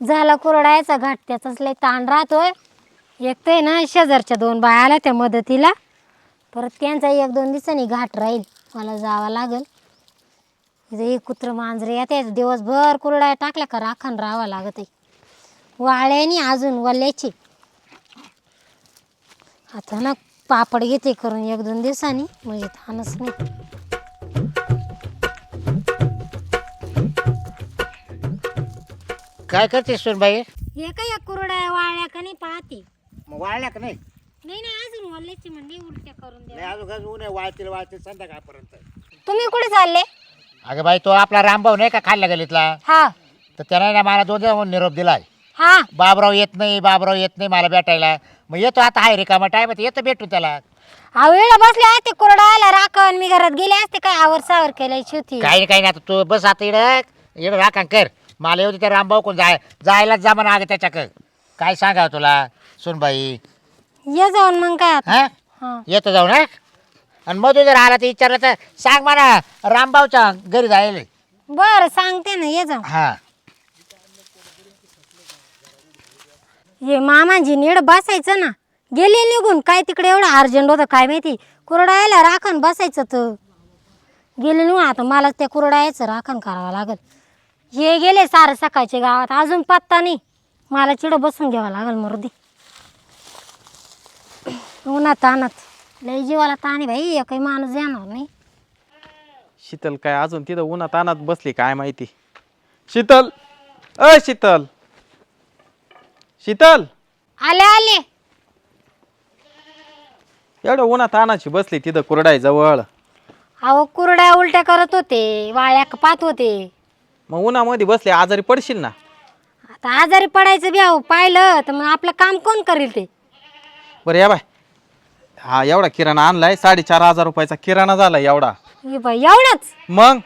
झाला कुरडायचा घाट त्याचाच लय ताण राहतोय. एक तर आहे ना शेजारच्या दोन बाया आल्या त्या मदतीला. परत त्यांचा एक दोन दिवसांनी घाट राहील मला जावं लागेल. इथं एक कुत्र मांजरे येते दिवसभर कुरड्या टाकल्या का राखण राहावं लागत आहे वाळ्यानी अजून वल्याची. आता ना पापड घेते करून एक दोन दिवसांनी म्हणजे ताणच नाही. काय करते सोनबाई? हे काय कुरड्या वाळल्या का नाही पाहते. मग वाळल्या का नाही? नाही नाही अजून वल्ल्याची म्हणजे उलट्या करून द्या. नाही अजून अजून ऊन आहे वाळतील वाळतील संध्याकाळपर्यंत. तुम्ही कुठे चालले? अगं बाई तो आपला रामभाऊ नाही का खाल्ल्या गलीतला हा. तर त्याने ना मला दोन दिवस निरोप दिलाय. हा. बाबराव येत नाही बाबराव येत नाही मला भेटायला. मग येतो आता हाय रिकामा टाइम येतो भेटू त्याला. अहो वेळ बसले असते कुरडायला राखण. मी घरात गेले असते काय आवर सावर केल्याची होती काही नाही काही नाही आता तू बस आता इकडं इकडं राखा कर. मला येऊ त्या रामभाऊ कोण जाय जायलाच जा म्हणा अगं त्याच्याक काय सांगावं तुला? सोनबाई ये जाऊन मग काय आता. हा? हा. येतो जाऊ ना आणि मधू जर आला तर विचारलं तर सांग म्हणा रामभाऊच्या घरी जायला. बरं सांगते ना ये जाऊन. हा. ये मामाजी नीड बसायचं ना. गेले निघून काय तिकडे एवढं अर्जंट होतं काय माहिती? कुरडायला राखण बसायचं तर. गेले निघून आता मला त्या कुरडायचं राखण करावं लागल. हे गेले सारं सकाळच्या गावात. अजून पत्ता नाही. मला चिडं बसून घ्यावं लागल मरुदी. उन्हात तानात. लय जीवाला ताणी बाई. एकही माणूस येणार नाही. शीतल काय अजून तिथं उन्हात आणत बसली काय माहिती? शीतल! अ शीतल! शीतल! आले आले. एवढं उन्हात आणायची बसली तिथं कुरडाई जवळ अहो कुरड्या उलट्या करत होते. वाळ्या पात होते. मग उन्हामध्ये बसले आजारी पडशील ना. आता आजारी पडायचं बी अहो पाहिलं तर मग आपलं काम कोण करील ते? बरं या बाय. हा एवढा किराणा आणलाय साडेचार हजार रुपयाचा किराणा झाला एवढा. हे बाई एवढंच? मग?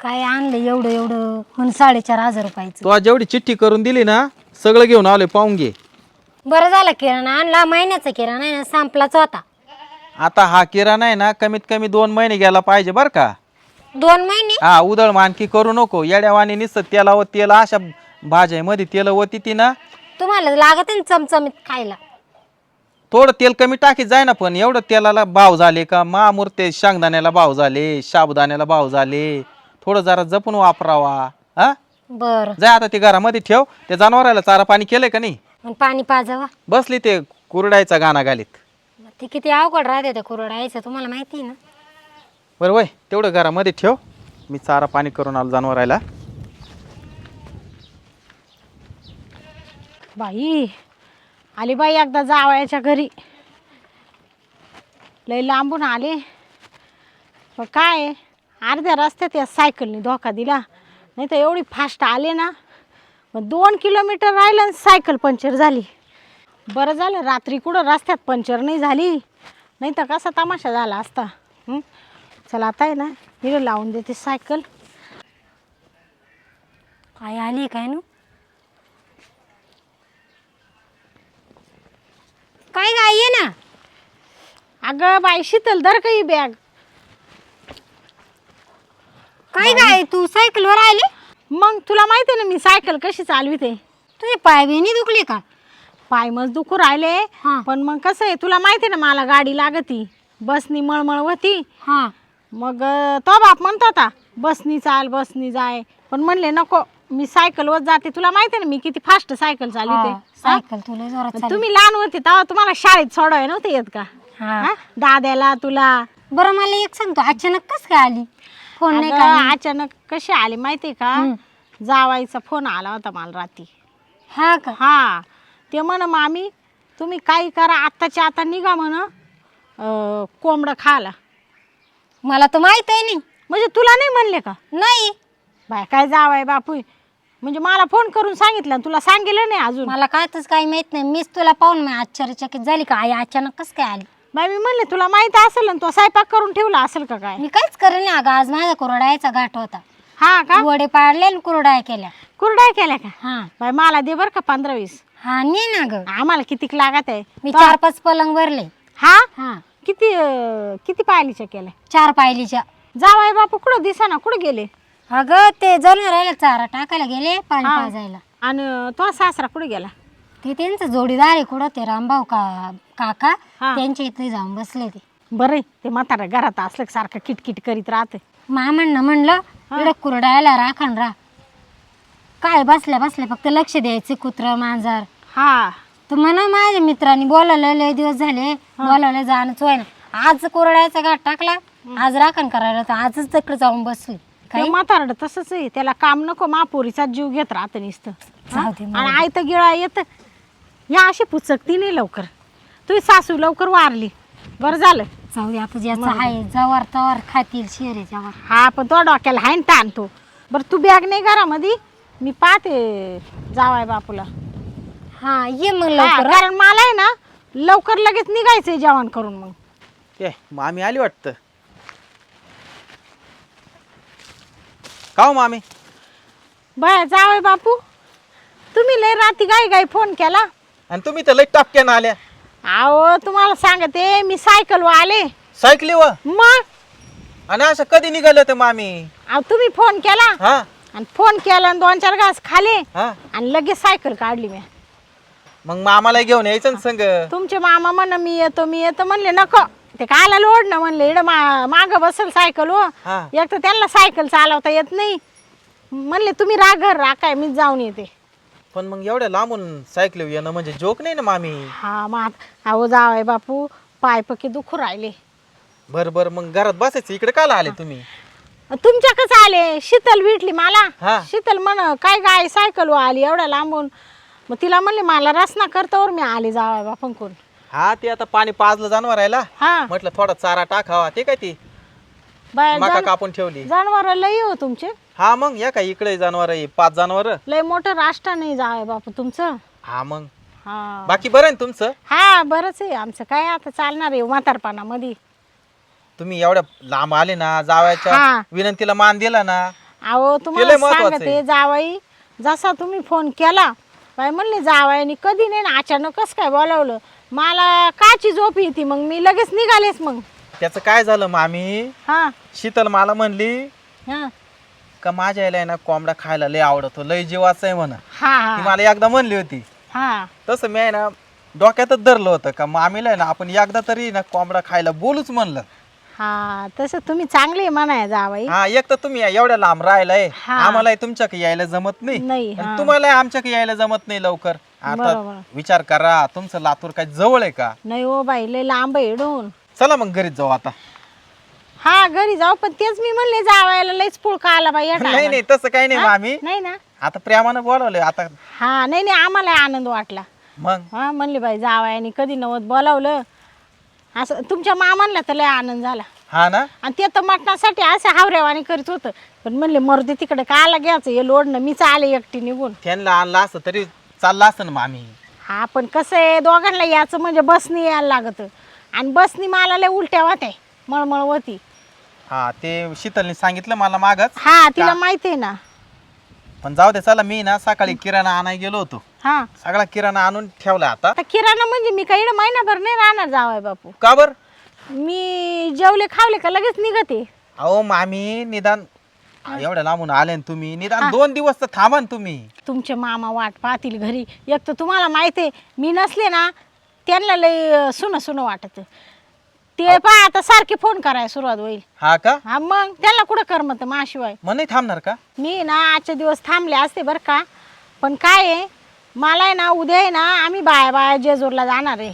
काय आणलं एवढं एवढं? म्हणून साडेचार हजार रुपयाचं. तू आज जेवढी चिठ्ठी करून दिली ना सगळं घेऊन आलोय पाहून घे. बरं झालं किराणा आणला. महिन्याचा किराणा आहे ना संपलाच होता. आता हा किराणा आहे ना कमीत कमी दोन महिने गेला पाहिजे बरं का. दोन महिने? हा उदळ मानकी करू नको. येड्यावानी निसत तेला व तेल अशा भाज्यामध्ये तेल होती ती ना. तुम्हाला लागत आहे ना चमचमीत खायला? थोडं तेल कमी टाकीत जाय ना पण एवढं तेलाला भाव झाले का? महामूर्ते शेंगदाण्याला भाव झाले साबुदाण्याला भाव झाले. थोडं जरा जपून वापरावा. हा? बरं. जाय आता ते घरामध्ये ठेव. ते जनावराला चारा पाणी केलंय का नाही? पाणी पाजावा. बसली ते कुरडायचा गाणा घालीत ते किती अवघड राहते कुरडायचं तुम्हाला माहिती आहे ना? बरं वय तेवढं घरामध्ये ठेव. मी चारा पाणी करून आलो जनावरायला. बाई आली बाई एकदा जावयाच्या घरी. लय लांबून आले. मग काय आहे, अर्ध्या रस्त्यात या सायकलनी धोका दिला. नाही तर एवढी फास्ट आले ना. मग दोन किलोमीटर राहिलं आणि सायकल पंक्चर झाली. बरं झालं रात्री कुठं रस्त्यात पंक्चर नाही झाली. नाही तर कसा तमाशा झाला असता. हं? चला आता आहे ना हिरो लावून देते सायकल. काय आली काय नू? काय काय ये ना. अगं बाई शीतल धर का ही बॅग काय काय तू सायकलवर आली? मग तुला माहिती आहे ना मी सायकल कशी चालविते? तुझे पाय बिनी दुखले का? पाय मज दुखू राहिले. हा. पण मग कसं आहे तुला माहिती आहे ना मला गाडी लागती. बसनी मळमळ होती. हा. मग तो बाप म्हणतो होता बसनी चाल बसनी जाय. पण म्हणले नको मी सायकलवर जाते. तुला माहिती आहे ना मी किती फास्ट सायकल चालविते. हा, सायकल तुला जोरात? चालली. तुम्ही लहान होते तेव्हा तुम्हाला शाळेत सोडवाय नव्हते येत का? हा. हा? दाद्याला तुला. बरं मला एक सांगतो अचानक कस काय आली? फोन नाही अगं, नाही. अचानक कशी आले माहितीये का. जावायचा फोन आला होता मला रात्री. हा का? हा. ते म्हण मामी तुम्ही काही करा आत्ताच्या आता निघा म्हण कोंबडं खायला. मला तर माहीत आहे नाही. म्हणजे तुला नाही म्हणले का? नाही. बाय काय जावाय बापू म्हणजे मला फोन करून सांगितलं आणि तुला सांगितलं नाही अजून. मला कायच काही माहीत नाही. मीच तुला पाहून मी आश्चर्यचकित झाली का? आई अचानक कस काय आली? बाय मी म्हणले तुला माहीत असेल ना तो स्वयंपाक करून ठेवला असेल का काय? मी काहीच करेन नाही अगं. आज माझा कुरडायचा घाट होता. हा का? वडे पाडले आणि कुरडाया केल्या. कुरडाय केल्या का? हा. बाय मला दे बर का पंधरा वीस. हा नाही ना ग. आम्हाला कितीक लागत आहे? मी चार पाच पलंग भरले. हा? हा. किती अं, किती पायलीच्या केल्या? चार पायलीच्या. जावाय बापू कुठं दिसा ना कुठं गेले? अगं ते जणू राहिलं चारा टाकायला गेले पाणी हा. पाजायला. आणि तो सासरा कुठे गेला? ते त्यांचं जोडीदार आहे कुठं ते रामभाऊ का काका हा. त्यांच्या इथे जाऊन बसले ते. बरं ते म्हातारा घरात असलं की सारखं किटकिट करीत राहते. मामांना म्हणलं इकडं कुरडायला राखण रा काय बसल्या बसल्या फक्त लक्ष द्यायचे कुत्र मांजर. हा. तर म्हणा माझ्या मित्रांनी बोलावलं लय दिवस झाले. बोलावलं जाणंच होय ना आज कोरड्याचा गाठ टाकला. आज राखण करायला तर आजच तिकडे जाऊन बसली ते म्हातारड तसंच आहे. त्याला काम नको. महापुरीचा जीव घेत राहतं नुसतं? जाऊ दे आणि आयत गिळा येत. या अशी पुचकती नाही लवकर. तुझी सासू लवकर वारली. बरं झालं. जाऊ दे आता ज्याचं आहे जवळ तवर खातील शिरेच्यावर हा पण तो डोक्याला हाय ना ताण तो. बरं तू बॅग नाही घरामध्ये? मी पाहते जावाय बापूला. हा ये मग हा, लवकर कारण मला आहे ना लवकर लगेच निघायचंय जेवण करून मग. ए मामी आली वाटतं. का हो मामी? बया जावाय बापू. तुम्ही लय रात्री गाई गाई फोन केला. आणि तुम्ही तर लई टपक्यानं आल्या. अहो तुम्हाला सांगते मी सायकलवर आले. सायकली व मग? आणि असं कधी निघालं तर मामी? अहो तुम्ही फोन केला. हा. आणि फोन केला आणि दोन चार घास खाले. हा. आणि लगेच सायकल काढली मी. मग मामाला घेऊन यायचं ना संग. तुमचे मामा म्हण मी येतो मी येतो म्हणले नको. ते कायला लोड ना म्हणले इकडं मा माग बसल सायकल हो. हा. एक तर त्यांना सायकल चालवता येत नाही. म्हणले तुम्ही राग घर राखाय मी जाऊन येते. पण मग एवढ्या लांबून सायकल येणं म्हणजे जोक नाही ना मामी? हा आता- अहो जावाय बापू पाय पकी दुखू राहिले. बर बर मग घरात बसायचं इकडे काला आले तुम्ही? तुमच्याकच आले? शीतल भेटली मला. हा. शीतल म्हण काय गाय सायकल आली एवढ्या लांबून. मग तिला म्हणले मला रसना करतावर मी आले जावाय बापूंकडून हा ते आता पाणी पाजलं जनावरायला. हा. म्हटलं थोडा चारा टाकावा. ते काय ती? बाय कापून ठेवली. जनावर लई हो तुमचे. हा मग या काय इकडे जनावर आहे पाच जनावर? लय मोठं राष्ट्र नाही जावाय बापू तुमचं. हा मग. हा. बाकी बरं आहे ना तुमचं? हा बरंच आहे. आमचं काय आता चालणार आहे म्हातारपणामध्ये. तुम्ही एवढ्या लांब आले ना जावायच्या. विनंतीला मान दिला ना. अहो लय तुम्हाला सांगते आहे. जावाई जसा तुम्ही फोन केला बाई म्हणले जावायनी कधी नाही ना अचानकच काय बोलावलं? मला काची झोप येते मग मी लगेच निघालेच मग. त्याचं काय झालं मामी? हा. शीतल मला म्हणली हा. का माझ्या यायला आहे ना कोंबडा खायला लय आवडतो लय जीवाचं आहे म्हण. हा ती हा मला एकदा म्हणली होती. हा. तसं मी आहे ना डोक्यातच धरलं होतं का मामीला आहे ना आपण एकदा तरी ना कोंबडा खायला बोलूच म्हणलं. हा तसं तुम्ही चांगले म्हणाय जावाई. हा एक तर तुम्ही एवढ्या लांब राहिलाय. हा. आम्हाला तुमच्याकडे यायला जमत नाही. नाही हा. तुम्हाला आमच्याकडे यायला जमत नाही लवकर. आता. विचार करा तुमचं लातूर काय जवळ आहे का? नाही हो बाई लय लांब आहे इडून. चला मग घरीच जाऊ आता. हा घरी जाऊ पण तेच मी म्हणले जावायला लयच पुळका आला बाई या नाही. नाही तसं काही नाही हा? मामी नाही ना? आता प्रेमानं बोलावलंय आता हा नाही नाही आम्हाला आनंद वाटला. मग? हा म्हणले बाई जावयाने कधी नवत बोलावलं? असं तुमच्या मामांना तर लय आनंद झाला. हा ना? आणि ते तर मटणासाठी असं हावऱ्यावानी करीत होतं. पण म्हणले मर्दी तिकडे कायला घ्यायचं? हे लोडणं मीच आले एकटी निघून. त्यांना आणलं असं तरी चाललं असतं ना मामी. हा पण कसं आहे दोघांना याचं म्हणजे बसनी यायला लागत. आणि बसनी मला लय उलट्या होत्या मळमळ होती. हा ते शीतलने सांगितलं मला मागच. हा तिला माहिती आहे ना. पण जाऊ दे चला मी ना सकाळी किराणा आणाय गेलो होतो. हा. सगळा किराणा आणून ठेवला आता. आता किराणा म्हणजे मी काही महिनाभर नाही राहणार जावाय बापू. का बर? मी जेवले खावले का लगेच निघते अहो मामी निदान एवढ्या लांबून आले ना तुम्ही. निदान दोन दिवस तर थांबा ना तुम्ही. तुमचे मामा वाट पाहतील घरी. एक तर तुम्हाला माहिती आहे मी नसले ना त्यांना लय सुनं सुनं वाटत. ते पहा आता सारखे फोन करायला सुरुवात होईल. हा का? हा मग त्याला कुठं करमत माशिवाय मग नाही थांबणार का? मी ना आजचे दिवस थांबले असते बरं का. पण काय आहे मला आहे ना उद्या आहे ना आम्ही बाया बाया जेजूरला जाणार आहे.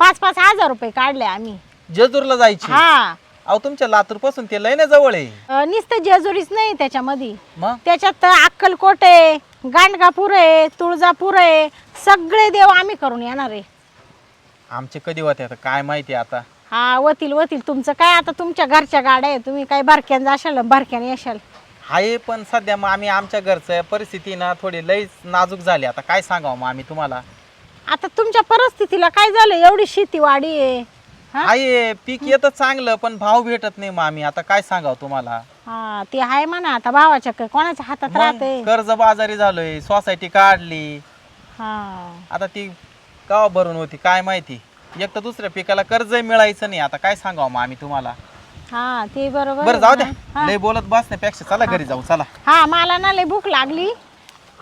पाच पाच हजार रुपये काढले आम्ही. जेजूरला जायची? हा. अहो तुमच्या लातूरपासून ते लय ना जवळ आहे. अं, नुसतं जेजुरीच नाही त्याच्यामध्ये. मग? त्याच्यात अक्कलकोट आहे गांडगापूर आहे तुळजापूर आहे सगळे देव आम्ही करून येणार आहे. आमचे कधी होते आता? काय माहिती आता? हा वतील वतील तुमचं काय आता तुमच्या घरच्या गाड्या आहे तुम्ही काय बारक्यान जाशाल बारक्याने येशाल? आहे पण सध्या मग आम्ही आमच्या घरचं परिस्थिती ना थोडी लईच नाजूक झाली. आता काय सांगावं मग आम्ही तुम्हाला? आता तुमच्या परिस्थितीला काय झालं? एवढी शेती वाढी आहे. हा? आहे पीक येतं चांगलं पण भाव भेटत नाही मग आम्ही. आता काय सांगावं तुम्हाला? हा ते आहे म्हणा. आता भावाच्या काय कोणाच्या हातात राहते कर्ज बाजारी झालोय सोसायटी काढली. हा. आता ती गावा भरून होती काय माहिती? एक तर दुसऱ्या पिकाला कर्ज मिळायचं नाही. आता काय सांगावं मग आम्ही तुम्हाला? हा ते बरोबर बरं आहे जाऊ ना. द्या लय बोलत बसण्यापेक्षा चला घरी जाऊ चला. हा मला ना लय भूक लागली.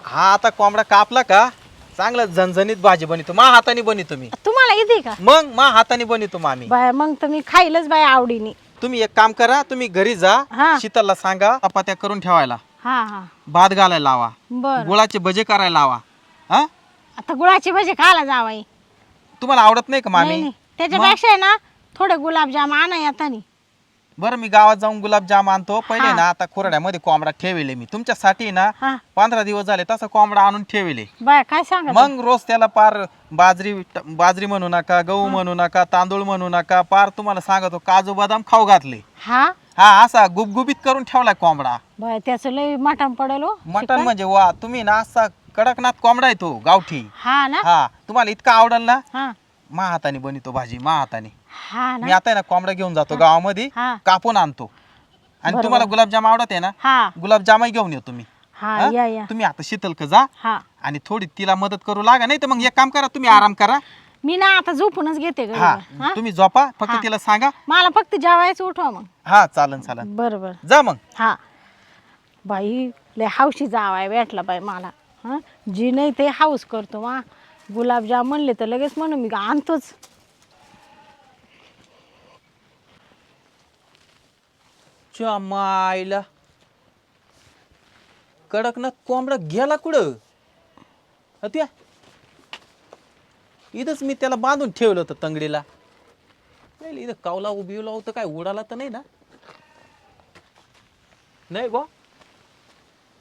हा आता कोंबडा कापला का? चांगला झणझणीत भाजी बनितो मा हाताने बनितो मी तुम्हाला येते का? मग मा हाताने बनितो मामी. बाय मग तर मी खाईलच बाय आवडीने. तुम्ही एक काम करा तुम्ही घरी जा. हा. शीतलला सांगा चपात्या करून ठेवायला. हा हा. भात घालायला लावा. बर. गुळाचे भजे करायला लावा. हा? आता गुळाचे भजे खायला जावाई. तुम्हाला आवडत नाही का नाही मामी नाही त्याच्यापेक्षा आहे ना थोडे गुलाबजाम आणा येतानी. बरं मी गावात जाऊन गुलाबजाम आणतो. पहिले ना आता खोरड्यामध्ये कोंबडा ठेवले मी. तुमच्यासाठी ना हा. पंधरा दिवस झाले तसा कोंबडा आणून ठेवले. बाय काय सांगा मग रोज त्याला पार बाजरी बाजरी म्हणू नका गहू म्हणू नका तांदूळ म्हणू नका पार तुम्हाला सांगतो काजू बदाम खाऊ घातले. हा? हा असा गुबगुबीत करून ठेवलाय कोंबडा. बाय त्याचं लय मटण पडेल हो. मटन म्हणजे वा तुम्ही ना असा कडकनाथ कोंबडा आहे तो गावठी. हा ना? हा तुम्हाला इतका आवडेल ना? हा. मा हाताने बनितो भाजी मा हाताने हा मी ना आता आहे ना कोंबडा घेऊन जातो गावामध्ये हा. कापून आणतो. आणि तुम्हाला गुलाबजाम आवडत आहे ना? हा. गुलाबजामही घेऊन येतो तुम्ही हा हा? या तुम्ही आता शीतल का जा हा. आणि थोडी तिला मदत करू लागा नाही तर मग एक काम करा तुम्ही आराम करा. मी ना आता झोपूनच घेते हा हा? तुम्ही झोपा फक्त. तिला सांगा. मला फक्त जेवायचं उठवा मग. हा चालन चालन. बरं बरं जा मग. हा. बाई लय हौशी जावाय भेटला बाई मला. हा? जी नाही ते हाऊस करतो वा. गुलाबजाम म्हणले तर लगेच म्हणून मी आणतोच. च्या मायला कडकनाथ कोंबडा गेला कुठं? हत्या इथंच मी त्याला बांधून ठेवलं होतं तंगडीला. पहिले इथं कावला उभी होतं काय उडाला तर नाही ना? नाही बा.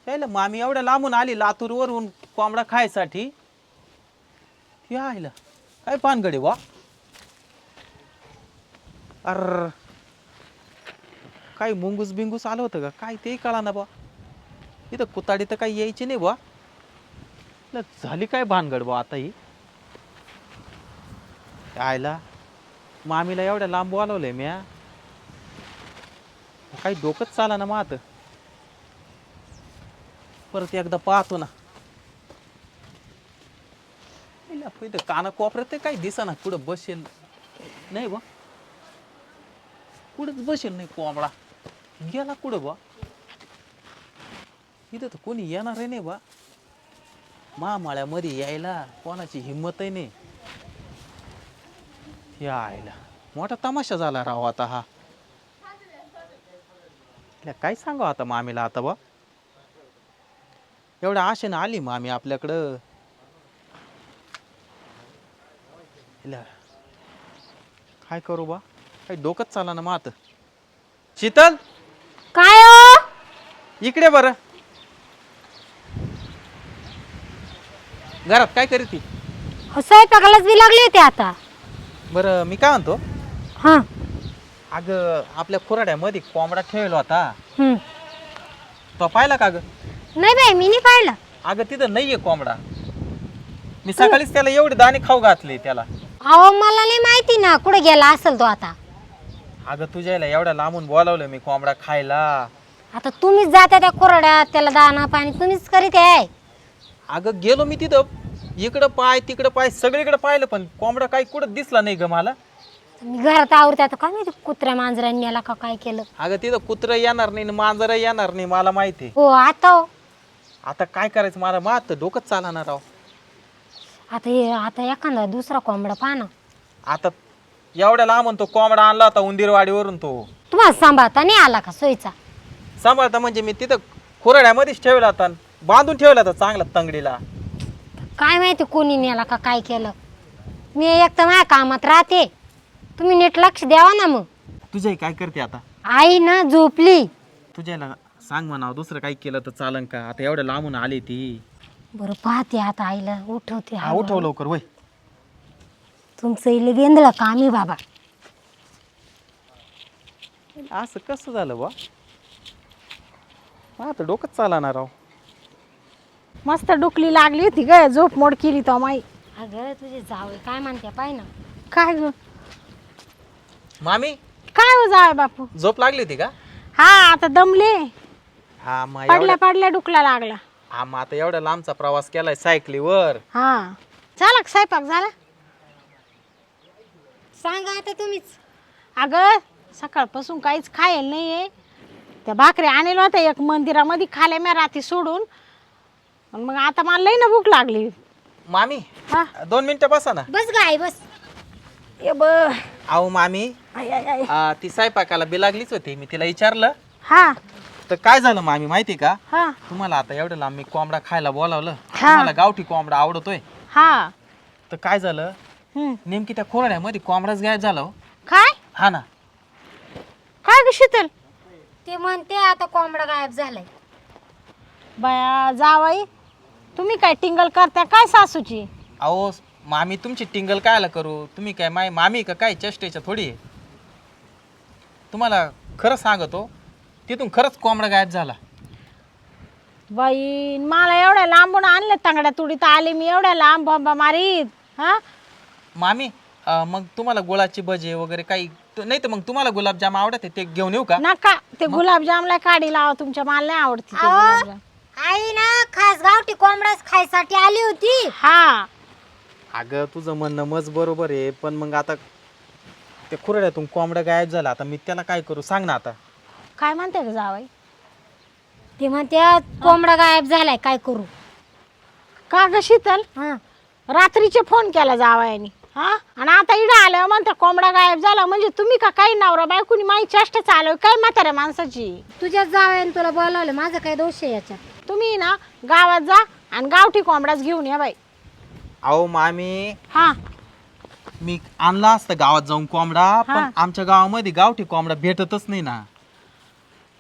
त्याला मामी एवढ्या लांबून आली लातूरवरून कोंबडा खायसाठी. ती आईला काय पानगडे वा अर काही मुंगूस बिंगूस आलं होतं का? काय ते कळा ना बा. इथं कुताडी तर काही यायची नाही बा. ल, झाली काय भानगड बा आता ही? आयला मामीला एवढ्या लांब बोलावलंय म्या. काही डोकंच चाला ना मग आता परत एकदा पाहतो ना. पहिलं काना कोपऱ्यात ते काही दिसा ना कुठं बसेल. नाही बा. कुठंच बसेल नाही कोंबडा. गेला कुठं बा? इथं तर कोणी येणार आहे नाही बा. महामाळ्यामध्ये यायला कोणाची हिंमतही नाही. यायला मोठा तमाशा झाला राव आता हा. काय सांगावं आता मामीला आता बा? एवढ्या आशेनं आली मामी आपल्याकडं. हिला काय करू बा? काही डोकंच चाला ना मग आता. शीतल! काय हो? इकडे बरं. घरात काय करीत ती स्वयंपाकालाच बी लागले होते आता. बरं मी काय म्हणतो? हा. अगं आपल्या खुराड्यामध्ये कोंबडा ठेवला होता. हम्म. तो पाहिला का ग? नाही बाई मी नाही पाहिलं. अगं तिथं नाहीये कोंबडा. मी सकाळीच त्याला एवढे दाणे खाऊ घातले त्याला. अहो मला नाही माहिती ना कुठे गेला असेल तो आता. अगं तुझ्याला एवढ्या लांबून बोलावलं मी कोंबडा खायला. आता तुम्हीच जाता त्या कोरड्यात त्याला दाना पाणी तुम्हीच करीत आहे. अगं गेलो मी तिथं. इकडं पाय तिकडं पाय सगळीकडे पाहिलं पण कोंबडा काही कुठं दिसला नाही ग मला. मी घरात आवडते आता काय माहिती कुत्र्या मांजरांनी याला का काय केलं. अगं तिथं कुत्रं येणार नाही मांजर येणार नाही मला माहिती हो आता हो. आता काय करायचं? मला मात डोकंच चालणार राव. आता हे आता एखादा दुसरा कोंबडा पहा ना. आता एवढ्या लांबून तो कोंबडा आणला होता उंदीरवाडीवरून तो. तुम्हाला सांभाळता नाही आला का सोयीचा? सांभाळता म्हणजे मी तिथं खुराड्यामध्येच ठेवला होता बांधून ठेवला होता चांगला तंगडीला. काय माहिती कोणी नेला का काय केलं? मी एक तर माझ्या कामात राहते. तुम्ही नीट लक्ष द्यावा ना मग. तुझ्याही काय करते आता? आई ना झोपली. तुझ्याला सांग म्हणा दुसरं काही केलं तर चालन का? आता एवढ्या लांबून आली ती. बरं पाहते आता आईला उठवते हा. उठव लवकर वय. तुमचं इले बेंदलं कामी बाबा? असं कसं झालं बा आता डोकंच चालणार राव मस्त डुकली लागली होती ग झोप मोड केली तो माई. अगं तुझे जावे काय म्हणते पाय ना. काय ग? मामी? काय हो जाय बापू? झोप लागली होती का? हा आता दमले. हा मग पडल्या एवढ्या पडल्या डुकला लागला. हा मग आता एवढ्या लांबचा प्रवास केलाय सायकलीवर. हा. झाला का स्वयंपाक? झाला? सांगा आता तुम्हीच. अगं सकाळपासून काहीच खायला नाही आहे त्या भाकरी आणल्या होत्या एक मंदिरामध्ये खाल्या म्या रात्री सोडून. मग आता मला लई ना भूक लागली. मामी हा? दोन मिनिटं बसा ना. बस गाय बस. ये ब अहो मामी आय, आय, आय. आ, ती स्वयंपाकाला बी लागलीच होती. मी तिला विचारलं. हा. तर काय झालं मामी माहिती का? हा. तुम्हाला आता एवढं लांब मी कोंबडा खायला बोलावलं. तुम्हाला गावठी कोंबडा आवडतोय. हा. तर काय झालं? हम्म. नेमकी त्या कोरड्यामध्ये कोंबडाच गायब झाला हो. काय? हा ना. काय ग शीतल? ते म्हणते आता कोंबडा गायब झालाय. बया जावाई तुम्ही काय टिंगल करता काय सासूची? अहो मामी तुमची टिंगल कायला करू? तुम्ही काय माय मामी का काय चेष्टेच्या थोडी आहे? तुम्हाला खरं सांगतो तिथून खरंच कोंबडा गायब झाला. बाई मला एवढ्या लांबून आणले तांगड्या तुडीत आले मी एवढ्या लांब बॉम्बा मारीत हा? मामी अं, मग तुम्हाला गुळाची भजे वगैरे काही नाही तर मग तुम्हाला गुलाबजाम आवडते ते घेऊन येऊ का? नका ते गुलाबजामला काढी लावा तुमच्या मला नाही आवडते ते. गुलाबजाम. आई ना खास गावठी कोंबडाच खायसाठी आली होती. हा. अगं तुझं म्हणणं मज बरोबर आहे पण मग आता त्या खुरड्यातून कोंबडा गायब झाला आता मी त्याला काय करू? सांग ना आता. काय म्हणते ग जावाई? ते म्हणते कोंबडा गायब झालाय काय करू? का ग शीतल? हा. रात्रीचे फोन केला जावायानी. हा? आणि आता इडं आल्यावर म्हणता कोंबडा गायब झाला म्हणजे तुम्ही का काही नवरा बायकोनी माही चेष्टा चालव काय म्हाताऱ्या माणसाची? तुझ्याच जावयाने तुला बोलावलं माझं काय दोष आहे याच्यात? तुम्ही ना गावात जा आणि गावठी कोंबडाच घेऊन या बाई. अहो मामी. हा. मी आणला असतं गावात जाऊन कोंबडा पण हा. आमच्या गावामध्ये गावठी कोंबडा भेटतच नाही ना.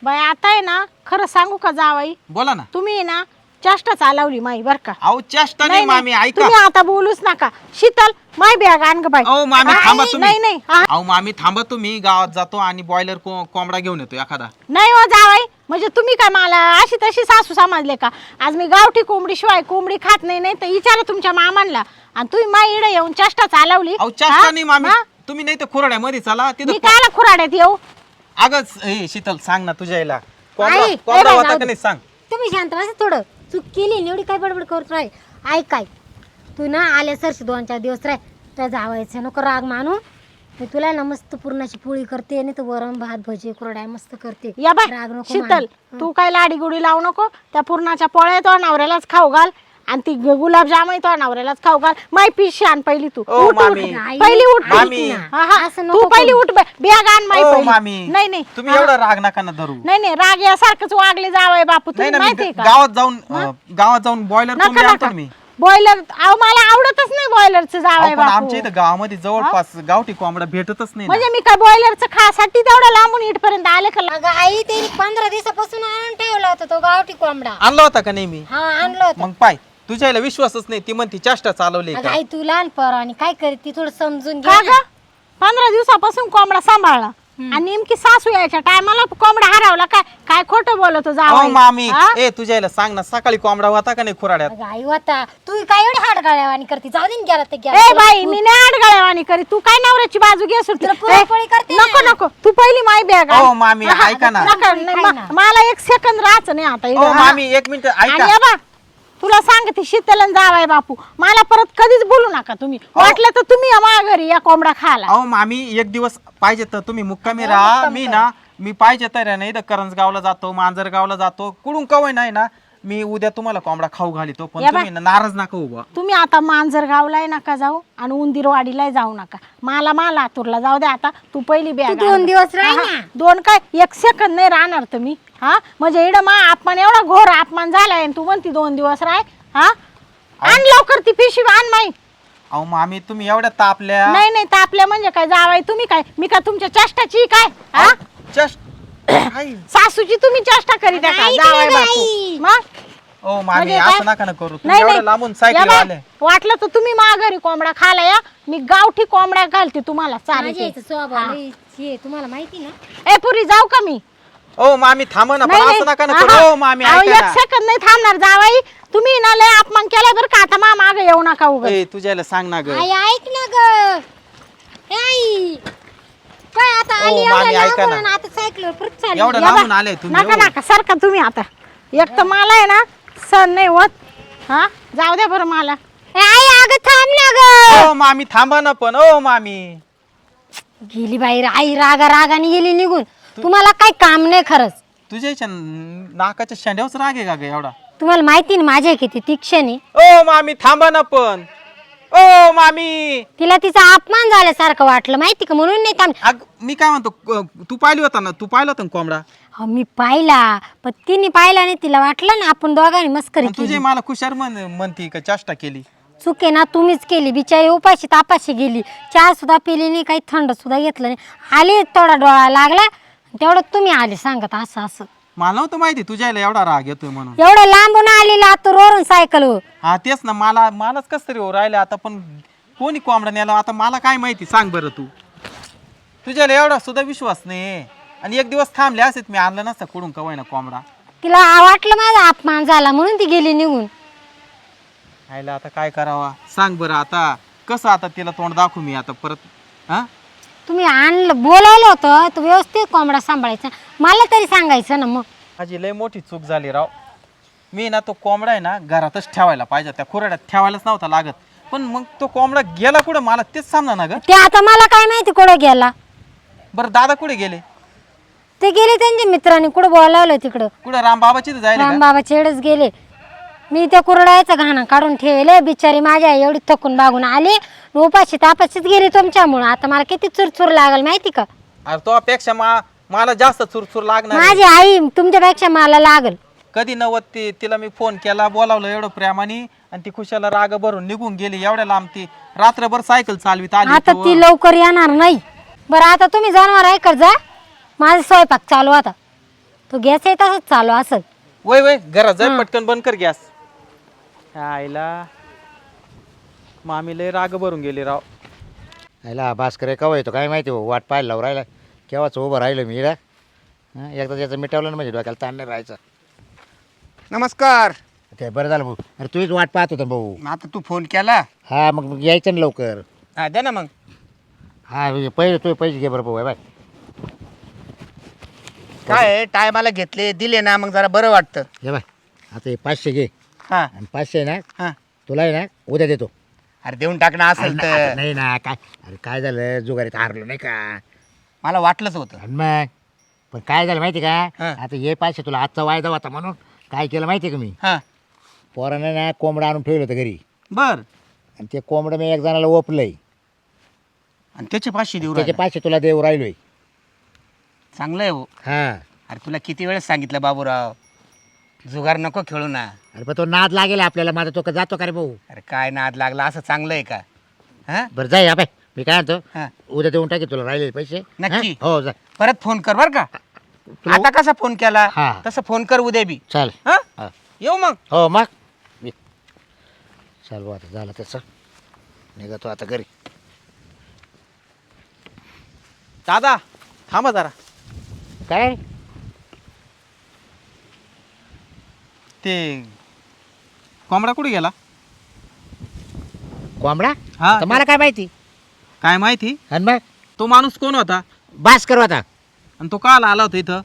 बाई आता आहे ना खरं सांगू का जावाई? बोला ना. तुम्ही आहे ना चेष्टा चालवली माई बर का? अहो चेष्टा नाही मामी ऐका. तुम्ही आता बोलूच नका. शीतल माय बॅग आण ग बाई. अहो मामी? थांबा तुम्ही. नाही नाही. अहो मामी थांबा तुम्ही. गावात जातो आणि बॉयलर कोंबडा घेऊन येतो एखादा. नाही हो जावाई. म्हणजे तुम्ही काय मला अशी तशी सासू समजले का? आज मी गावठी कोंबडी शिवाय कोंबडी खात नाही नाही तर विचारा तुमच्या मामांना. आणि तुम्ही माई इडे येऊन चेष्टा चालवली. अहो चेष्टा हा? नाही मामी. हा? तुम्ही नाही तर खुराड्यामध्ये चला. मी तिथं कायला खुराड्यात येऊ? अगं ए शीतल सांग ना तुझ्या आईला. कोंबडा आई, कोंबडा ए बाई, होता जाऊ का दे. नाही सांग. तुम्ही शांत बसा थोडं. चूक केली आणि एवढी काय बडबड करत राहील ऐक काय तू ना आल्या सरशी दोन चार दिवस राह त्या जावायचं नको राग मानू. मी तुला ना मस्त पूर्णाची पोळी करते नाही तर वरण भात भजी कुरड्या मस्त करते. या बाय राग नको शीतल मानू. तू काय लाडी गुडी लावू नको. त्या पूर्णाच्या पोळ्या तो नवऱ्यालाच खाऊ घाल. आणि ती गुलाबजामही तो नवऱ्यालाच खाऊ घाल. माय पिशी आण पहिली तू. ओ, उठ, उठ. मामी. आई, पहिली उठ. ऐक मामी. ना. हा, हा. असं तू पहिली. उठ बॅग आण माई ओ पहिली. मामी. नाही नाही. तुम्ही एवढा राग नका ना धरू. नाही नाही. राग यासारखंच वागले जावंय बापू. नाही तुम्ही ना माहितीये मी का? गावात जाऊन अं, गावात जाऊन बॉयलर नका कोंबडी आणतो नका ना मी. बॉयलर मला आवडतच नाही बॉयलरचं अहो, जावंय पण बापू. आमच्या इथं गावामध्ये जवळपास गावठी कोंबडा भेटतच नाही ना. म्हणजे मी काय बॉयलरचं खासाठी तेवढं लांबून इथपर्यंत आले का? अगं आई ते पंधरा दिवसापासून आणून ठेवला होता तो गावठी कोंबडा. आणला होता का नाही मी? हा आणलं होतं. मग पाय. तुझ्या आईला विश्वासच नाही ती म्हणती चेष्टा चालवली अगं का? आई तू लहान पर आणि काय करते थोडं समजून घे. का ना. ग? पंधरा दिवसापासून कोंबडा सांभाळला. आणि नेमकी सासू यायच्या टायमाला कोंबडा हरवला काय? काय खोटं बोलतो अहो मामी ए तुझ्या आईला सांग ना सकाळी कोंबडा होता का नाही खुराड्यात? अगं आई होता. तू काय एवढी हाड गाळ्यावानी करते? जाऊ दे ना गेला ते ए गेला बाई मी नाही आडगाळ्यावानी करी तू काय नवऱ्याची बाजू घे सुट तुला पुरणपोळी करते नको नको. तू पहिली माय बॅग आण. ओ मामी ऐका ना. नका, नाही, मा- मला एक सेकंद राहायचं नाही आता. इथं. हा. मामी एक मिनिट आणि ऐका. तुला सांगते शीतलन जावाय बापू. मला परत कधीच बोलू नका तुम्ही. वाटलं तर तुम्ही या माझ्या घरी या कोंबडा खाला अहो मामी एक दिवस पाहिजे तर तुम्ही मुक्कामी राहा. मी ना मी पाहिजे तर नाही तर करंजगावला जातो मांजरगावला जातो. कुडून कवय नाही ना मी उद्या तुम्हाला कोंबडा खाऊ घालितो. पण या बा. तुम्ही ना नाराज नका उभा तुम्ही आता मांजरगावलाही नका जाऊ आणि उंदीरवाडीलाही जाऊ नका. मला मा लातूरला जाऊ द्या आता. तू पहिली बॅग दोन दिवस राह हा, ना. दोन काय? एक सेकंद नाही राहणार तुम्ही हा? म्हणजे इड मा अपमान एवढा घोर अपमान झालाय आणि तू म्हणती दोन दिवस राह हा? आण लवकर ती पिशवी आण माई. अहो मामी तुम्ही एवढ्या तापल्या. नाही नाही तापल्या म्हणजे काय जावाय तुम्ही काय? मी काय तुमच्या चेष्टाची काय हा? जस्ट काय सासूची तुम्ही चेष्टा करीत आहे का आई, जावाय आई. बापू? मग? ओ मामी म्हणजे असं काय? नका ना करू. तुम्ही नाही एवढ्या नाही. लांबून या सायकल बाय, आले वाटलं तर तुम्ही माघारी कोंबडा खाला या. मी गावठी कोंबडा घालते तुम्हाला माझ्या चालेल याचं स्वभाव लई हे तुम्हाला माहिती ना? ए पुरी जाऊ का मी? ओ मामी थांबा ना पण नाही, असं नका ना नाही. करू. ओ मामी अहो, ऐका एक ना. सेकंद नाही थांबणार जावाई. तुम्ही ना लय अपमान केलाय बरं का? आता मा माग येऊ नका उगाच ए तुझ्याला सांग ना ग. आई ऐक ना ग. आई. काय आता ओ, आली एवढ्या मामी, ऐका लांबून ना. आणि आता सायकलवर परत चालली. एवढं या बा, लांबून आले तुम्ही नका सारखा तुम्ही आता? एक तर मला आहे ना सण नाही होत. हा? जाऊ द्या बरं मला. ए, आई अगं थांब ना ग. ओ मामी थांबा ना पण. ओ मामी. गेली बाहेर आई रागा रागाने गेली निघून. तुम्हाला काही काम नाही खरंच. तुझ्या याच्या नाकाच्या शेंड्यावरच राग आहे का ग एवढा? तुम्हाला माहिती ना माझ्या किती तीक्षण आहे. ओ मामी थांबा ना पण. ओ मामी. तिला तिचा अपमान झाल्यासारखं वाटलं माहिती का? म्हणून नाही थांब अग मी काय म्हणतो क- तू पाहिली होता ना? तू पाहिला होता ना कोंबडा? अहो, मी पाहिला पण तिने पाहिला नाही. तिला वाटलं ना आपण दोघांनी मस्करी तुझे मला खुशार म्हण म्हणती का चेष्टा केली? चूक ना तुम्हीच केली. बिचारी उपाशी तापाशी गेली. चहा सुद्धा पिली नाही काही थंड सुद्धा घेतलं नाही. आली थोडा डोळा लागला तेवढं तुम्ही आले सांगत असं असं. मला नव्हतं माहिती तुझ्याला एवढा राग येतोय म्हणून. एवढं लांबून आली लातूरवरून सायकल. हा तेच ना मला मलाच कस तरी हो राहिलं आता पण कोणी कोंबडा नेला आता मला काय माहिती सांग बरं तू. तुझ्याला एवढा सुद्धा विश्वास नाही. आणि एक दिवस थांबले असेल मी आणलं नसतं कुठून कवाय ना कोंबडा. तिला वाटलं माझा अपमान झाला म्हणून ती गेली निघून. आयला आता काय करावा? सांग बरं आता कसं आता तिला तोंड दाखवू मी आता परत हा? तुम्ही आणलं बोलावलं होतं तर व्यवस्थित कोंबडा सांभाळायचा. मला तरी सांगायचं ना मग. माझी लय मोठी चूक झाली राव. मी ना तो कोंबडा आहे ना घरातच ठेवायला पाहिजे त्या खुराड्यात ठेवायलाच नव्हता लागत. पण मग तो कोंबडा गेला कुठं? मला तेच सांगणार ना ग. ते आता मला काय माहिती कुठं गेला. बरं दादा कुठे गेले? ते गेले त्यांच्या मित्रांनी कुठं बोलावलं तिकडं. कुठं? रामबाबाची तर जायला का? रामबाबा चेडच गेले. मी त्या कुरडायचं घाणं काढून ठेवले बिचारी माझ्या आई एवढी थकून बागून आली. न उपाशी तापाशीच गेली तुमच्यामुळं. आता मला किती चुरचूर लागल माहिती का? अरे तो अपेक्षा मा मला जास्त चुरचूर लागणार आहे. माझी आई तुमच्यापेक्षा मला लागल. कधी नव्वद ती तिला मी फोन केला बोलावलं एवढं प्रेमाने. आणि ती खुशाला राग भरून निघून गेली. एवढ्या लांब ती रात्रभर सायकल चालवीत आली आता ती लवकर येणार नाही. बरं आता तुम्ही जनावर ऐकत जा. माझा स्वयंपाक चालू आता. तो गॅस आहे तसंच चालू असत वय वय घरात जाय पटकन बंद कर गॅस. आईला. मामी लय राग भरून गेली राव. याला भास्कर केव्हा येतो? काय माहिती हो वाट पाहायला लावून राहिला. केव्हाच उभं राहिलो मी इकडं हं, एकदा त्याचं मिटवलं ना म्हणजे डोक्याला ताण नाही राहायचं. नमस्कार. ते बरं झालं भाऊ. अरे तूच वाट पाहत होता भाऊ. आता तू फोन केला? हा मग मग यायचं ना लवकर. हा द्या ना मग. हा म्हणजे पहिले तू पैसे घे बरं भाऊ हे बाय काय टायमाला घेतले दिले ना मग जरा बरं वाटतं. हे बाय आता हे पाचशे घे. हा. आणि पाचशे ना? हा. तुला आहे ना उद्या देतो. अरे देऊन टाकणं असेल तर. नाही ना काय? अरे काय झालं? जुगारीत हारलो नाही का? मला वाटलंच होतं. आणि मग? पण काय झालं माहिती का? हा. आता हे पाचशे तुला आजचा वायदा होता म्हणून काय केलं माहिती का मी? हा. पोरानं ना कोंबडा आणून ठेवलं होतं घरी. बर. आणि ते कोंबडं मी एक जणाला ओपलंय. आणि त्याचे पाचशे देऊ त्याचे राहिले. पाचशे तुला देऊ राहिलोय. चांगलं आहे हो. हा. अरे तुला किती वेळेस सांगितलं बाबूराव? जुगार नको खेळू ना. अरे पण तो नाद लागेल आपल्याला माझा तो का जातो का रे भाऊ? अरे काय नाद लागला असं चांगलं आहे का? हा? बरं जाय अबे मी काय म्हणतो हा. उद्या देऊन टाकी तुला राहिले पैसे. नक्की. हा? जा. परत फोन कर बर का. तुला- आता कसा फोन केला? हा. तसं फोन कर उद्या बी. चल हा? हा. येऊ मग. हो मग. चल भाऊ आता झालं तसं. निघतो आता घरी. दादा थांबा जरा. काय? ते कोंबडा कुठे गेला? कोंबडा? हा तर मला काय माहिती? काय माहिती? आणि मग? तो माणूस कोण होता? बास करू आता आणि तो काल आला होता इथं?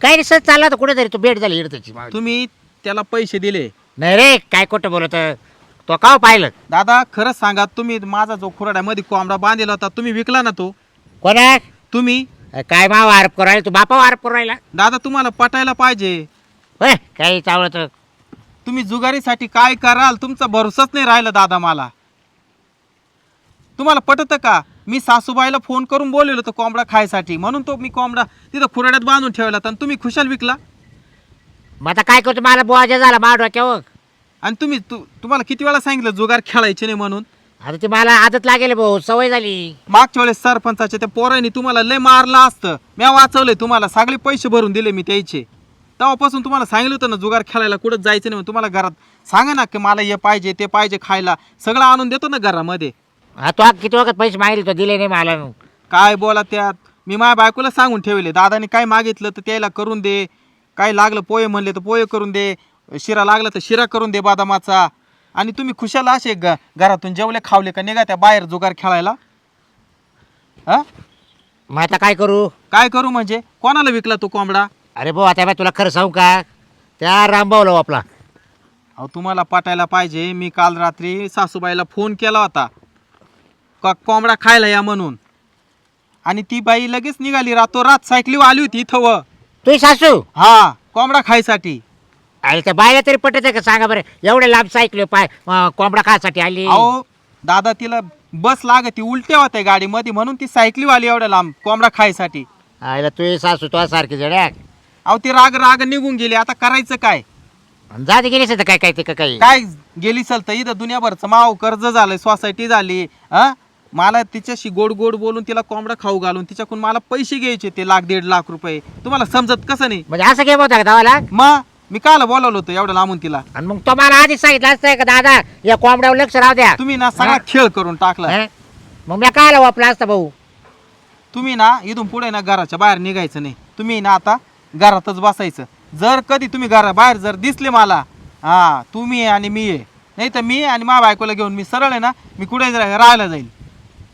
काय नाही सर चालला होता कुठेतरी. तू भेट झाली मावशी. तुम्ही त्याला पैसे दिले. नाही रे काय खोटं बोलत तो का पाहिलं? दादा खरंच सांगा तुम्ही माझा जो खुराड्यामध्ये कोंबडा बांधलेला होता तुम्ही विकला ना तो? कोणा? तुम्ही? काय मावा आरोप करू राहिला? तू बापा आरोप करू राहिला? दादा तुम्हाला पटायला पाहिजे. होय काही चावलं तुम्ही जुगारीसाठी काय कराल तुमचा भरोसाच नाही राहिला दादा मला. तुम्हाला पटत का? मी सासूबाईला फोन करून बोललेलो होतो कोंबडा खायसाठी. म्हणून तो मी कोंबडा तिथं खुराड्यात बांधून ठेवला आणि तुम्ही खुशाल विकला? मग आता काय करतो? मला बोजा झाला मा डोक्यावर आणि तुम्ही तु, तुम्हाला किती वेळा सांगितलं जुगार खेळायचे नाही म्हणून? आता ते मला आदत लागेल भाऊ सवय झाली. मागच्या वेळेस सरपंचाच्या त्या पोरांनी तुम्हाला लय मारलं असतं. मी वाचवलंय तुम्हाला. सगळे पैसे भरून दिले मी त्याचे. तेव्हापासून तुम्हाला सांगितलं होतं ना जुगार खेळायला कुठं जायचं नाही म्हणून. तुम्हाला घरात सांगा ना की मला हे पाहिजे ते पाहिजे खायला. सगळं आणून देतो ना घरामध्ये. हा तो किती वखत पैसे मागितले तो दिले नाही मला काय बोला त्यात? मी माझ्या बायकोला सांगून ठेवले दादाने काय मागितलं तर त्याला करून दे. काय लागलं पोहे म्हणले तर पोहे करून दे. शिरा लागला तर शिरा करून दे बदामाचा. आणि तुम्ही खुशाला असे ग घरातून जेवले खावले का निघा त्या बाहेर जुगार खेळायला? हा? मग आता काय करू? काय करू म्हणजे? कोणाला विकला तो कोंबडा? अरे भाऊ आता बाई तुला खरं सांगू का? त्या रामभाऊला आपला. अहो तुम्हाला पाठायला पाहिजे. मी काल रात्री सासूबाईला फोन केला होता. का कोंबडा खायला या म्हणून. आणि ती बाई लगेच निघाली. रातोरात सायकलीवर आली होती इथं व. तुझी सासू? हा कोंबडा खायसाठी. अरे त्या बायला तरी पटत का? सांगा बरं. एवढे लांब सायकल पाय अं, कोंबडा खासाठी आली? अहो दादा तिला बस लागती. उलट्या होत्या गाडीमध्ये. म्हणून ती सायकलीवाली एवढ्या लांब कोंबडा खायसाठी. आईला तू सासू तो सारखी जड्या अहो ती राग राग निघून गेली. आता करायचं काय? जा ते गेलीस आता काय काय ते का काही? काय गेली चल तर इथं दुनियाभरचं माव कर्ज झालंय सोसायटी झाली हा मला तिच्याशी गोड गोड बोलून तिला कोंबडा खाऊ घालून तिच्याकडून मला पैसे घ्यायचे ते लाख दीड लाख रुपये. तुम्हाला समजत कसं नाही? म्हणजे असं गेम होता का धावाला मग मी काल बोलावलं होतं एवढं लांबून तिला? आणि मग तो मला आधीच सांगितलं असतं का दादा या कोंबड्यावर लक्ष राहू द्या. तुम्ही ना सगळा खेळ करून टाकला. हं? मग मी काय वापला असता भाऊ? तुम्ही ना इथून पुढे ना घराच्या बाहेर निघायचं नाही. तुम्ही ना आता घरातच बसायचं. जर कधी तुम्ही घरा बाहेर जर दिसले मला हा तुम्ही आहे आणि मी आहे. नाही तर मी आणि माझ्या बायकोला घेऊन मी सरळ आहे ना मी कुठे राहायला जाईल.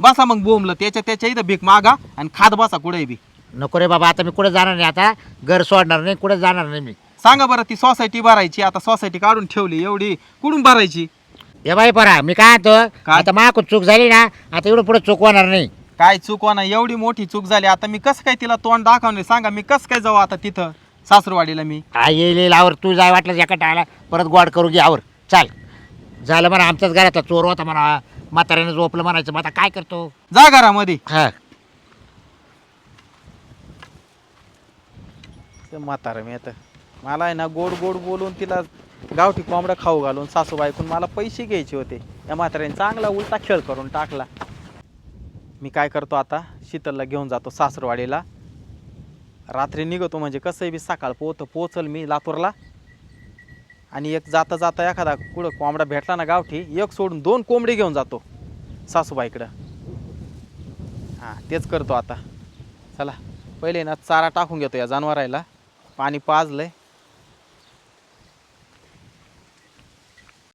बसा मग बोंबलं त्याच्या त्याच्या इथं भीक मागा आणि खात बसा कुठे बी. नको रे बाबा आता मी कुठे जाणार नाही आता घर सोडणार नाही कुठे जाणार नाही मी. सांगा बरं ती सोसायटी भरायची आता सोसायटी काढून ठेवली एवढी कुठून भरायची? हे बाई परा मी काय म्हणतो काय? आता माकून चूक झाली ना आता एवढं पुढे चूक होणार नाही. काय चुकवा एवढी मोठी चूक झाली. आता मी कसं काय तिला तोंड दाखवणे सांगा मी कसं काय जाऊ आता तिथं? सासरवाडीला मी. येईल येईल आवर. तू जाय वाटलं एका टाळाला परत गोड करू घे आवर. चाल. झालं म्हणा आमच्याच घरातला चोर होता म्हणा. म्हाताऱ्याने झोपलं म्हणायचं मग आता काय करतो? जा घरामध्ये. हा. ते म्हातारं मी आता. मला आहे ना गोड गोड बोलून तिला गावठी कोंबडा खाऊ घालून सासूबाईकून मला पैसे घ्यायचे होते. या म्हाताऱ्याने चांगला उलटा खेळ करून टाकला. मी काय करतो आता? शीतलला घेऊन जातो सासरवाडीला. रात्री निघतो म्हणजे कसंही बी सकाळ पोहत पोचल मी लातूरला. आणि एक जाता जाता एखादा कुठं कोंबडा भेटला ना गावठी एक सोडून दोन कोंबडी घेऊन जातो सासूबाईकडं. हां तेच करतो आता. चला पहिले ना चारा टाकून घेतो या जनावरायला. पाणी पाजलं आहे